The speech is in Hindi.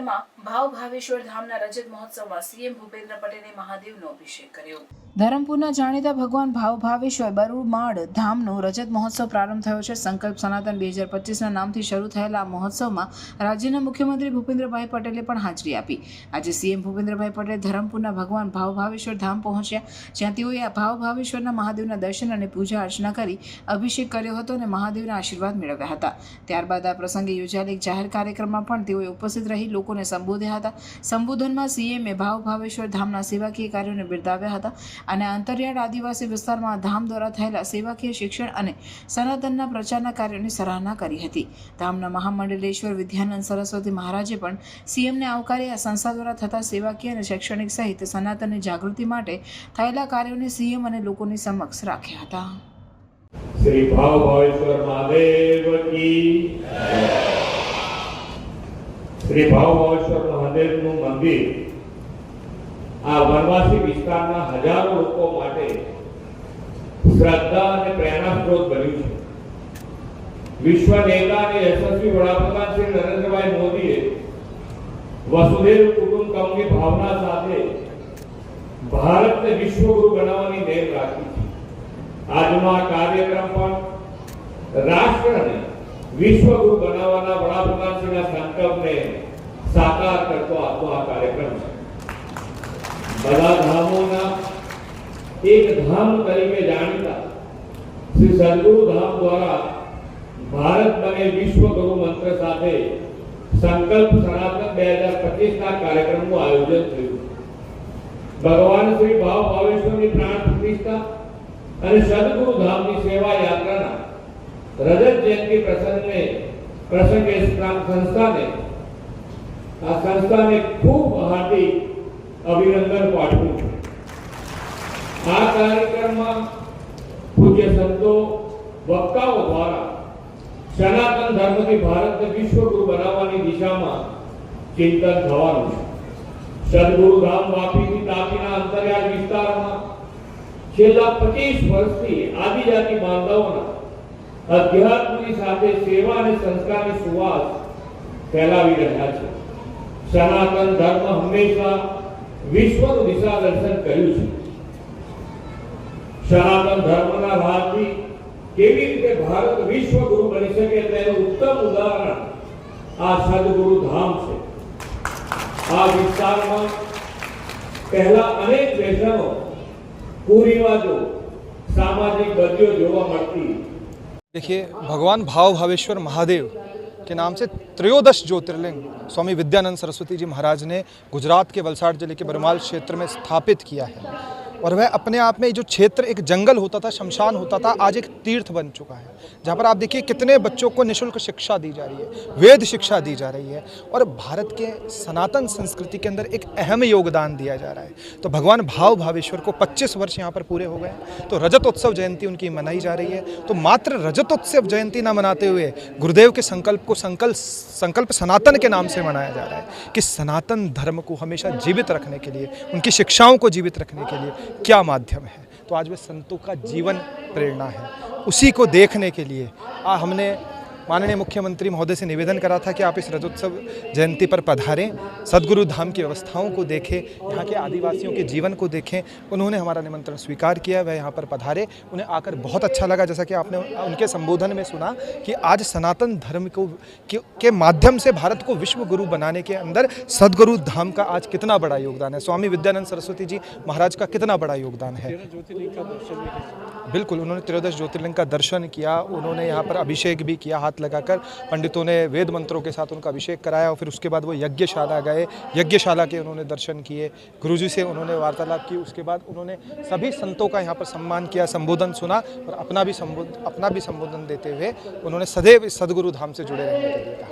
வருமா ભાવ ભાવેશ્વર ધામના રજત મહોત્સવમાં સીએમ ભૂપેન્દ્ર પટેલે મહાદેવનો અભિષેક કર્યો. ધરમપુરના જાણીતા ભગવાન ભાવ ભાવેશ્વર બરુમાળ ધામનો રજત મહોત્સવ પ્રારંભ થયો છે. સંકલ્પ સનાતન બે હજાર પચીસના નામથી શરૂ થયેલા આ મહોત્સવમાં રાજ્યના મુખ્યમંત્રી ભૂપેન્દ્રભાઈ પટેલે પણ હાજરી આપી. આજે સીએમ ભૂપેન્દ્રભાઈ પટેલ ધરમપુરના ભગવાન ભાવ ભાવેશ્વર ધામ પહોંચ્યા, જ્યાં તેઓએ આ ભાવ ભાવેશ્વરના મહાદેવના દર્શન અને પૂજા અર્ચના કરી અભિષેક કર્યો હતો અને મહાદેવના આશીર્વાદ મેળવ્યા હતા. ત્યારબાદ આ પ્રસંગે યોજાયેલ એક જાહેર કાર્યક્રમમાં પણ તેઓએ ઉપસ્થિત રહી લોકોને સંબોધ્યા હતા. સંબોધનમાં સીએમએ ભાવ ભાવેશ્વર ધામના સેવાકીય કાર્યોને બિરદાવ્યા હતા અને અંતરિયાળ આદિવાસી વિસ્તારમાં ધામ દ્વારા થયેલા સેવાકીય શિક્ષણ અને સનાતનના પ્રચારના કાર્યોની સરાહના કરી હતી. ધામના મહામંડલેશ્વર વિદ્યાનંદ સરસ્વતી મહારાજે પણ સીએમને આવકારી આ સંસ્થા દ્વારા થતા સેવાકીય અને શૈક્ષણિક સહિત સનાતનની જાગૃતિ માટે થયેલા કાર્યોને સીએમ અને લોકોની સમક્ષ રાખ્યા હતા. શ્રી ભાવ ભાવેશ્વર મહાદેવ કી શ્રી ભાવ ભાવેશ્વર મહાદેવનું મંદિર આ વનવાસી વિસ્તારના હજારો લોકો માટે શ્રદ્ધા અને પ્રેરણા સ્ત્રોત બન્યું છે વિશ્વ નેતા અને યશસ્વી વડાપ્રધાન શ્રી નરેન્દ્રભાઈ મોદીએ વસુદેવ કુટુંબકમની ભાવના સાથે ભારતને વિશ્વગુરુ બનાવવાની નેમ રાખી છે આજનો આ કાર્યક્રમ પણ રાષ્ટ્રને વિશ્વગુરુ બનાવવાના વડાપ્રધાનશ્રીના સંકલ્પને સાકાર કરતો આજનો આ કાર્યક્રમ છે બધા ધામોના એક ધામ તરીકે જાણીતા શ્રી સદગુરુ ધામ દ્વારા ભારત બને વિશ્વગુરુ મંત્ર સાથે સંકલ્પ સનાતન બે હજાર પચીસના કાર્યક્રમનું આયોજન થયું ભગવાન શ્રી ભાવ ભાવેશ્વરની પ્રાણ પ્રતિષ્ઠા અને સદગુરુ ધામની સેવા યાત્રાના રજત જયંતિ પ્રસંગને પ્રસંગે સંસ્થાને આ સંસ્થાને ખૂબ હાર્દિક અભિનંદન પાઠવું છું આ કાર્યક્રમમાં પૂજ્ય સંતો વક્તાઓ દ્વારા સનાતન ધર્મથી ભારતને વિશ્વગુરુ બનાવવાની દિશામાં ચિંતન થવાનું છે સદગુરુ ધામ વાપીથી તાપીના અંતરિયાળ વિસ્તારમાં છેલ્લા પચીસ વર્ષથી આદિજાતિ બાંધવોના અધ્યાત્મની સાથે સેવા અને સંસ્કારની સુવાસ ફેલાવી રહ્યા છે. સનાતન ધર્મ હંમેશા વિશ્વનું દિશા દર્શન કર્યું છે. સનાતન ધર્મના રાહથી કેવી રીતે ભારત વિશ્વ ગુરુ બની શકે તેનું ઉત્તમ ઉદાહરણ આ સદગુરુ ધામ છે. આ વિસ્તારમાં પહેલા અનેક વ્યસનો કુરિવાજો સામાજિક બદલીઓ જોવા મળતી देखिए, भगवान भाव भावेश्वर महादेव के नाम से त्रयोदश ज्योतिर्लिंग स्वामी विद्यानंद सरस्वती जी महाराज ने गुजरात के वलसाड़ ज़िले के बरमाल क्षेत्र में स्थापित किया है। और वह अपने आप में जो क्षेत्र, एक जंगल होता था, शमशान होता था, आज एक तीर्थ बन चुका है। जहाँ पर आप देखिए कितने बच्चों को निशुल्क शिक्षा दी जा रही है, वेद शिक्षा दी जा रही है और भारत के सनातन संस्कृति के अंदर एक अहम योगदान दिया जा रहा है। तो भगवान भाव भावेश्वर को 25 वर्ष यहाँ पर पूरे हो गए। तो रजतोत्सव जयंती उनकी मनाई जा रही है। तो मात्र रजतोत्सव जयंती ना मनाते हुए गुरुदेव के संकल्प को संकल्प संकल्प सनातन के नाम से मनाया जा रहा है कि सनातन धर्म को हमेशा जीवित रखने के लिए, उनकी शिक्षाओं को जीवित रखने के लिए क्या माध्यम है? तो आज वे संतों का जीवन प्रेरणा है। उसी को देखने के लिए आ हमने माननीय मुख्यमंत्री महोदय से निवेदन करा था कि आप इस रजोत्सव जयंती पर पधारें सदगुरु धाम की व्यवस्थाओं को देखें यहाँ के आदिवासियों के जीवन को देखें। उन्होंने हमारा निमंत्रण स्वीकार किया वह यहाँ पर पधारे। उन्हें आकर बहुत अच्छा लगा जैसा कि आपने उनके संबोधन में सुना कि आज सनातन धर्म को के- के माध्यम से भारत को विश्व गुरु बनाने के अंदर सदगुरु धाम का आज कितना बड़ा योगदान है। स्वामी विद्यानंद सरस्वती जी महाराज का कितना बड़ा योगदान है। बिल्कुल उन्होंने त्रयोदश ज्योतिर्लिंग का दर्शन किया उन्होंने यहाँ पर अभिषेक भी किया हाथ लगाकर पंडितों ने वेद मंत्रों के साथ उनका अभिषेक कराया और फिर उसके बाद वो यज्ञशाला गए। यज्ञशाला के उन्होंने दर्शन किए। गुरुजी से उन्होंने वार्तालाप की। उसके बाद उन्होंने सभी संतों का यहाँ पर सम्मान किया, संबोधन सुना और अपना भी संबोधन अपना भी संबोधन देते हुए उन्होंने सदैव इस सदगुरु धाम से जुड़े रहने के लिए कहा।